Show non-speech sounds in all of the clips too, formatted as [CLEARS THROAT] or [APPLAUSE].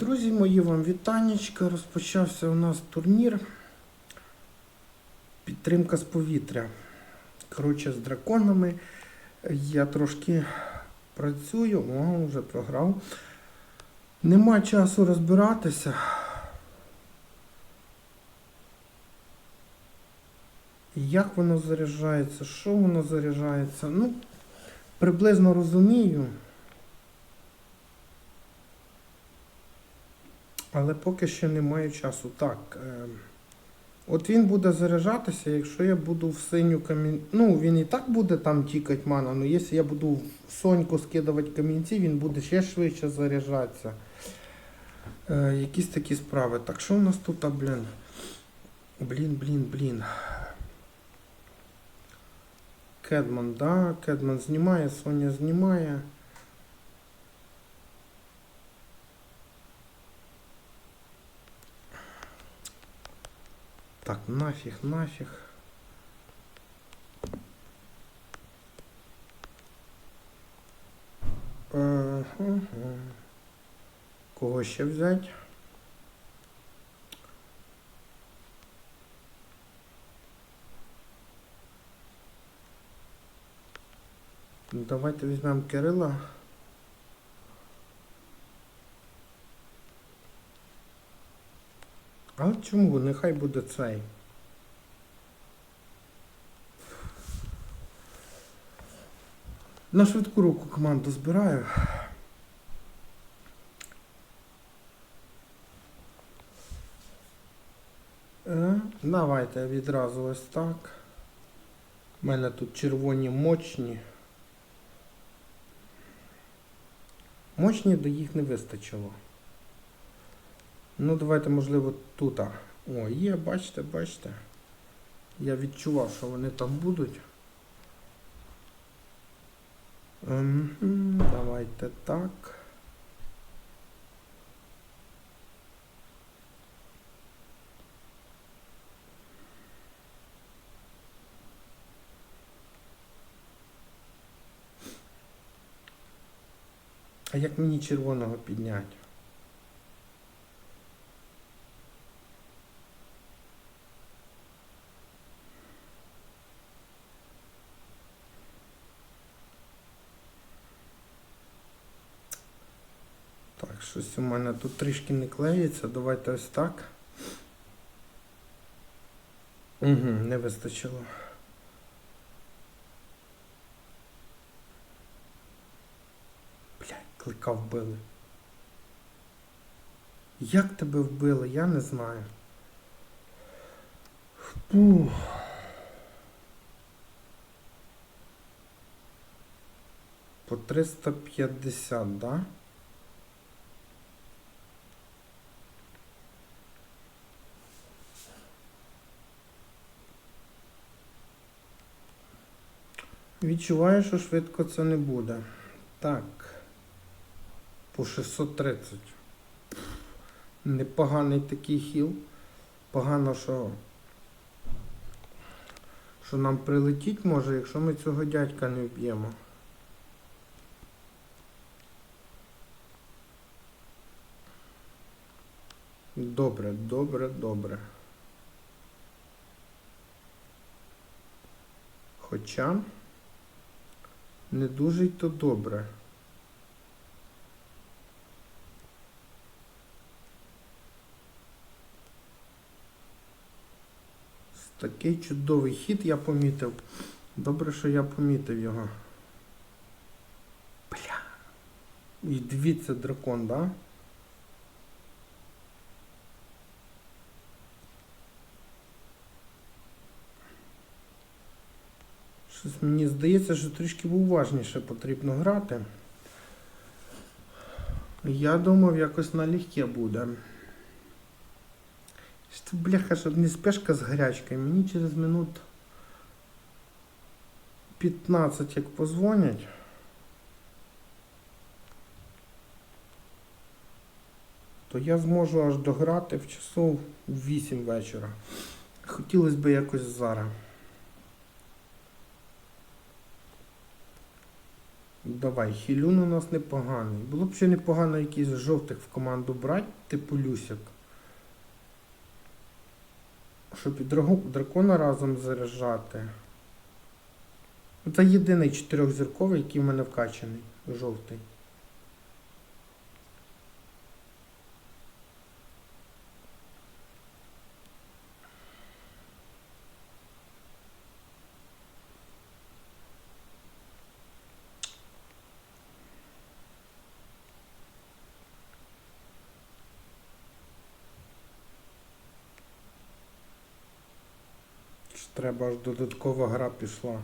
Друзі мої, вам вітанечка. Розпочався у нас турнір. Підтримка з повітря. Коротше, з драконами. Я трошки працюю, о, вже програв. Нема часу розбиратися. Як воно заряджається, що воно заряджається? Ну, приблизно розумію. Але поки що не маю часу. Так. Е, от він буде заряджатися, якщо я буду в синю камінь. Ну, він і так буде там тікати мана, але якщо я буду в соньку скидувати камінці, він буде ще швидше заряджатися. Е, якісь такі справи. Так, що у нас тут, блін? Блін, блін, блін. Кедман, да, Кедман знімає, Соня знімає. Так, нафіг, нафіг. Кого ще взяти? Ну, Давайте візьмемо Кирила. А чому? Нехай буде цей. На швидку руку команду збираю. Е, Давайте відразу ось так. У мене тут червоні мочні. Мочні до їх не вистачило. Ну, давайте, можливо, тут. О, є, бачите, бачите. Я відчував, що вони там будуть. Давайте так. А як мені червоного підняти? Так, щось у мене тут трішки не клеїться. Давайте ось так. Угу, не вистачило. Блядь, клика вбили. Як тебе вбили, я не знаю. Фух. По 350, да? Відчуваю, що швидко це не буде. Так. По 630. Непоганий такий хіл. Погано, що. Що нам прилетіть може, якщо ми цього дядька не вб'ємо. Добре, добре, добре. Хоча не дуже й то добре. Такий чудовий хід я помітив. Добре, що я помітив його. Бля. І дивіться дракон, да? Щось мені здається, що трішки уважніше потрібно грати. Я думав, якось налегке буде. Що, бляха, щоб не спешка з гарячкою. Мені через минут 15 як позвонять. То я зможу аж дограти в часов 8 вечора. Хотілося б якось зараз. Давай, хілюн у нас непоганий. Було б ще непогано якийсь жовтих в команду брати, типу Люсяк. Щоб і дракона разом заряджати. Це єдиний чотирьохзірковий, який в мене вкачаний. Жовтий. Ж Треба аж додаткова гра пішла.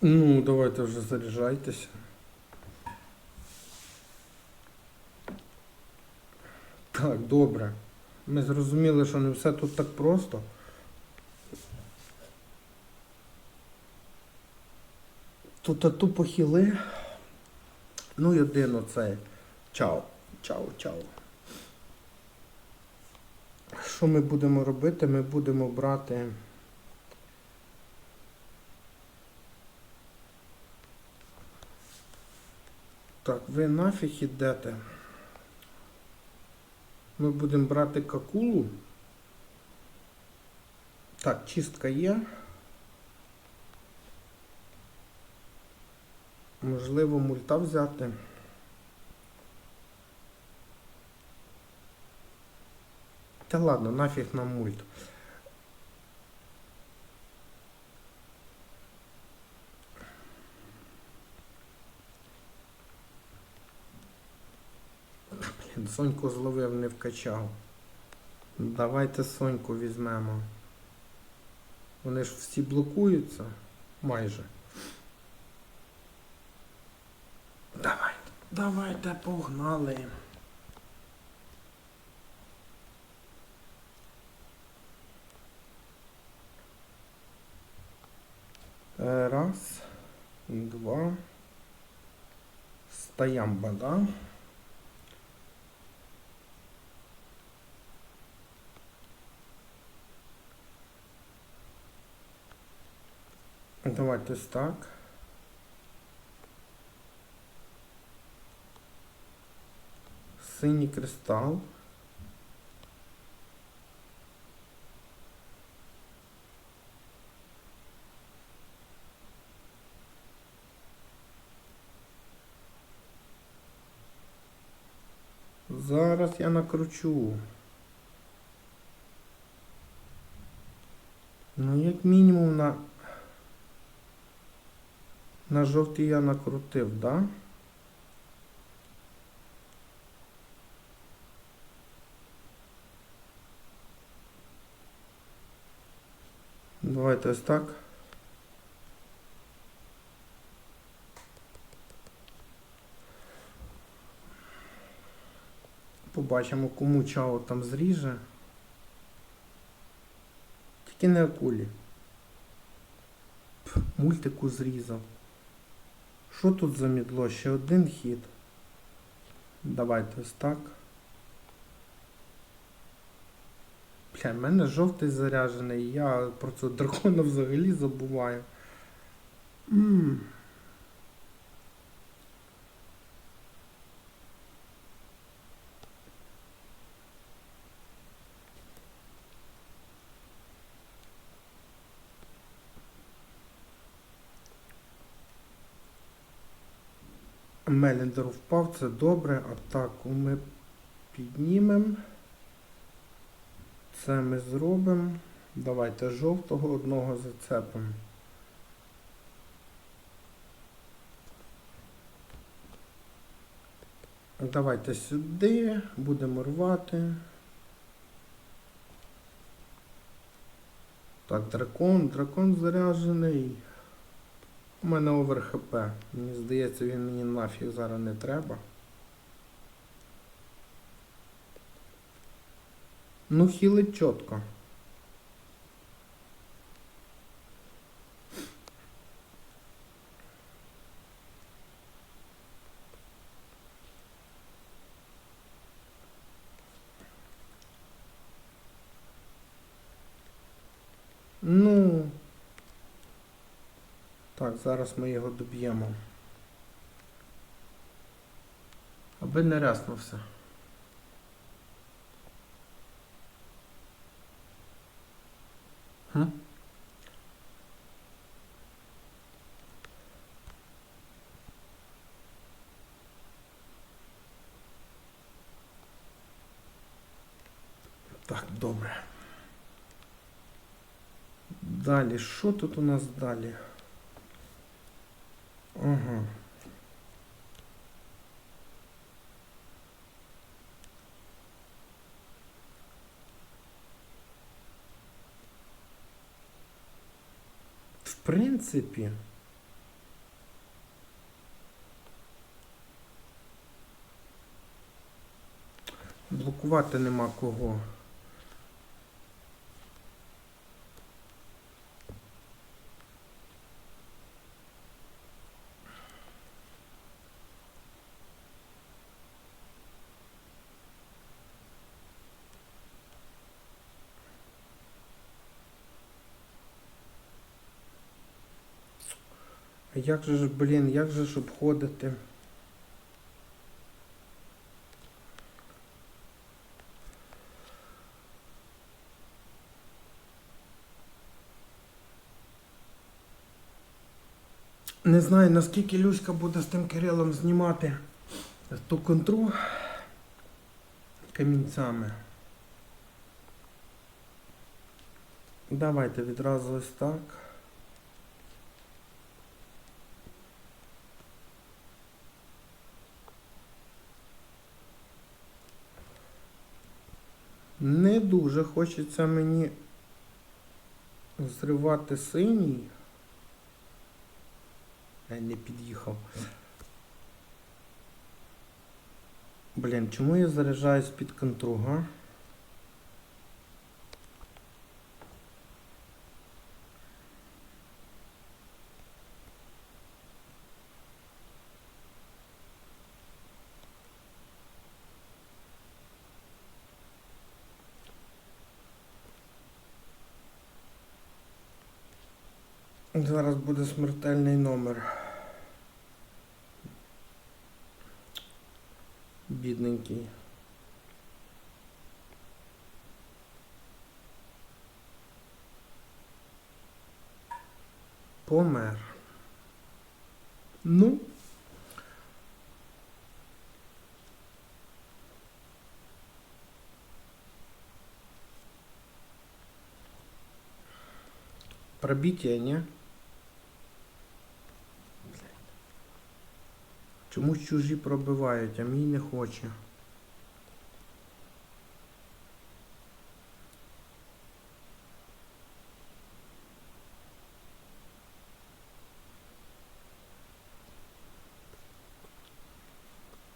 Ну, давайте вже заряджайтеся. Так, добре. Ми зрозуміли, що не все тут так просто. Тут тупо хіли. Ну і один оцей. Чао. Чао, чао. Що ми будемо робити? Ми будемо брати. Так, ви нафіг ідете. Ми будемо брати какулу. Так, чистка є. Можливо, мульта взяти. Та ладно, нафіг нам мульт. Блін, Соньку зловив, не вкачав. Давайте Соньку візьмемо. Вони ж всі блокуються. Майже. Давайте, давайте, погнали. Раз, два. Стоямба, да? Давайте ось так. Синій кристал. Зараз я накручу. Ну, як мінімум на. На жовтий я накрутив, да? Давайте ось так. Побачимо, кому чао там зріже. Тільки не акулі. Пф, Мультику зрізав. Що тут за мідло? Ще один хід. Давайте ось так. Бля, в мене жовтий заряджений, я про цього дракона взагалі забуваю. М. Меліндер впав, це добре. Атаку ми піднімемо. Це ми зробимо. Давайте жовтого одного зацепимо. Давайте сюди, будемо рвати. Так, дракон, дракон заряджений. У мене овер ХП. Мені здається, він мені нафіг зараз не треба. Ну, хілить чітко. Так, зараз ми його доб'ємо. Аби не ряснувся. Хм? Так, добре. Далі, що тут у нас далі? Ага. В принципі. Блокувати нема кого. Як же ж, блін, як же ж обходити? Не знаю, наскільки Люська буде з тим Кирилом знімати ту контру камінцями. Давайте відразу ось так. Не дуже хочеться мені зривати синій. Я не під'їхав. Блін, чому я заряджаюсь під контру, Зараз буде смертельний номер. Бідненький. Помер. Ну. Пробиття, ні? Чомусь чужі пробивають, а мій не хоче.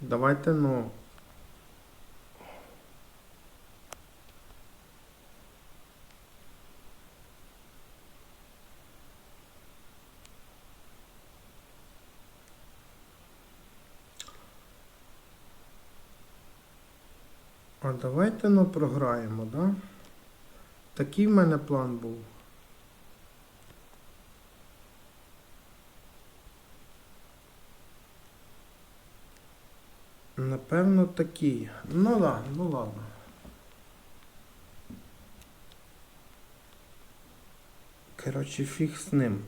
Давайте ну. Давайте ну програємо, да? Такий в мене план був. Напевно, такий. Ну ладно, ну ладно. Коротше, фіг з ним.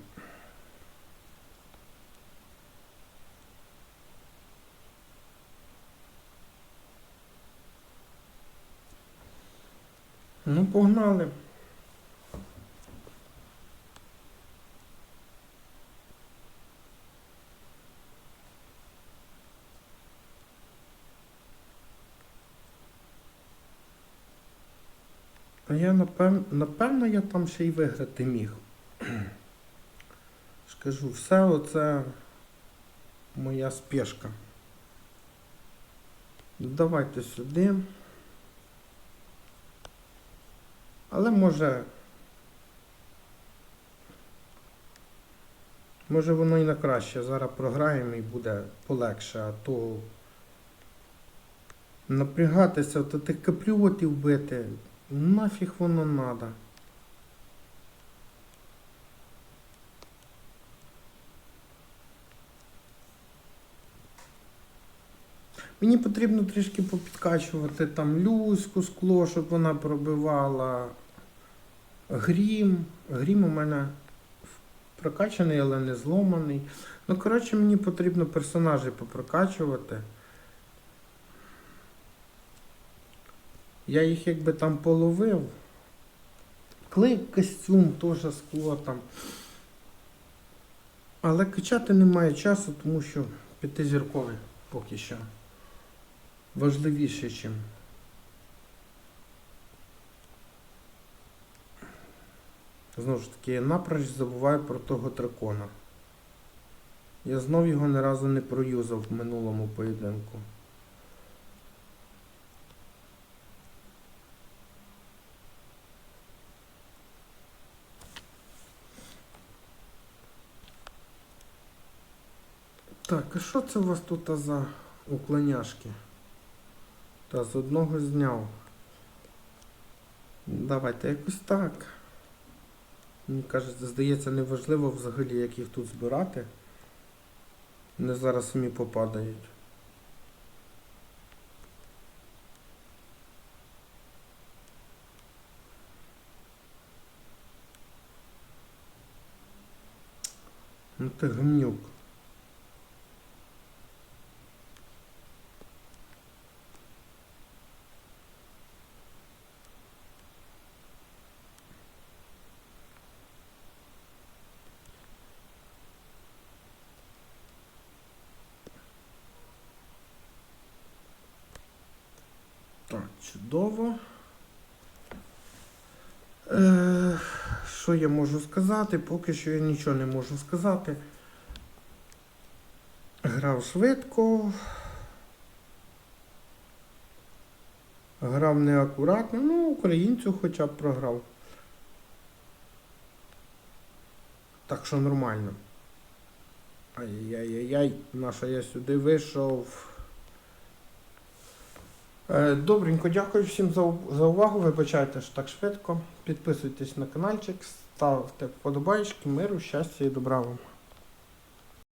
Ну, погнали. Я напевно, напевно, я там ще й виграти міг. [CLEARS THROAT] Скажу, все оце моя спешка. Давайте сюди. Але може. Може воно і на краще. Зараз програємо і буде полегше, а то напрягатися, то тих каплюватів бити. Нафіг воно треба. Мені потрібно трішки попідкачувати там люську, скло, щоб вона пробивала. Грім. Грім у мене прокачаний, але не зломаний. Ну, коротше, мені потрібно персонажей попрокачувати. Я їх якби там половив. Клик, костюм, теж скло там. Але качати немає часу, тому що п'ятизірковий поки що. Важливіше, ніж. Знову ж таки, я напроч забуваю про того дракона. Я знов його ні разу не проюзав в минулому поєдинку. Так, а що це у вас тут за уклоняшки? Та з одного зняв. Давайте якось так. Мені каже, здається, неважливо взагалі, як їх тут збирати. Вони зараз самі попадають. Ну ти гамнюк. Так, чудово. Е, що я можу сказати? Поки що я нічого не можу сказати. Грав швидко. Грав неакуратно, ну, українцю хоча б програв. Так що нормально. Ай-яй-яй-яй, наша я сюди вийшов. Е, Добренько, дякую всім за, увагу. Вибачайте, що так швидко. Підписуйтесь на каналчик, ставте вподобайки, миру, щастя і добра вам.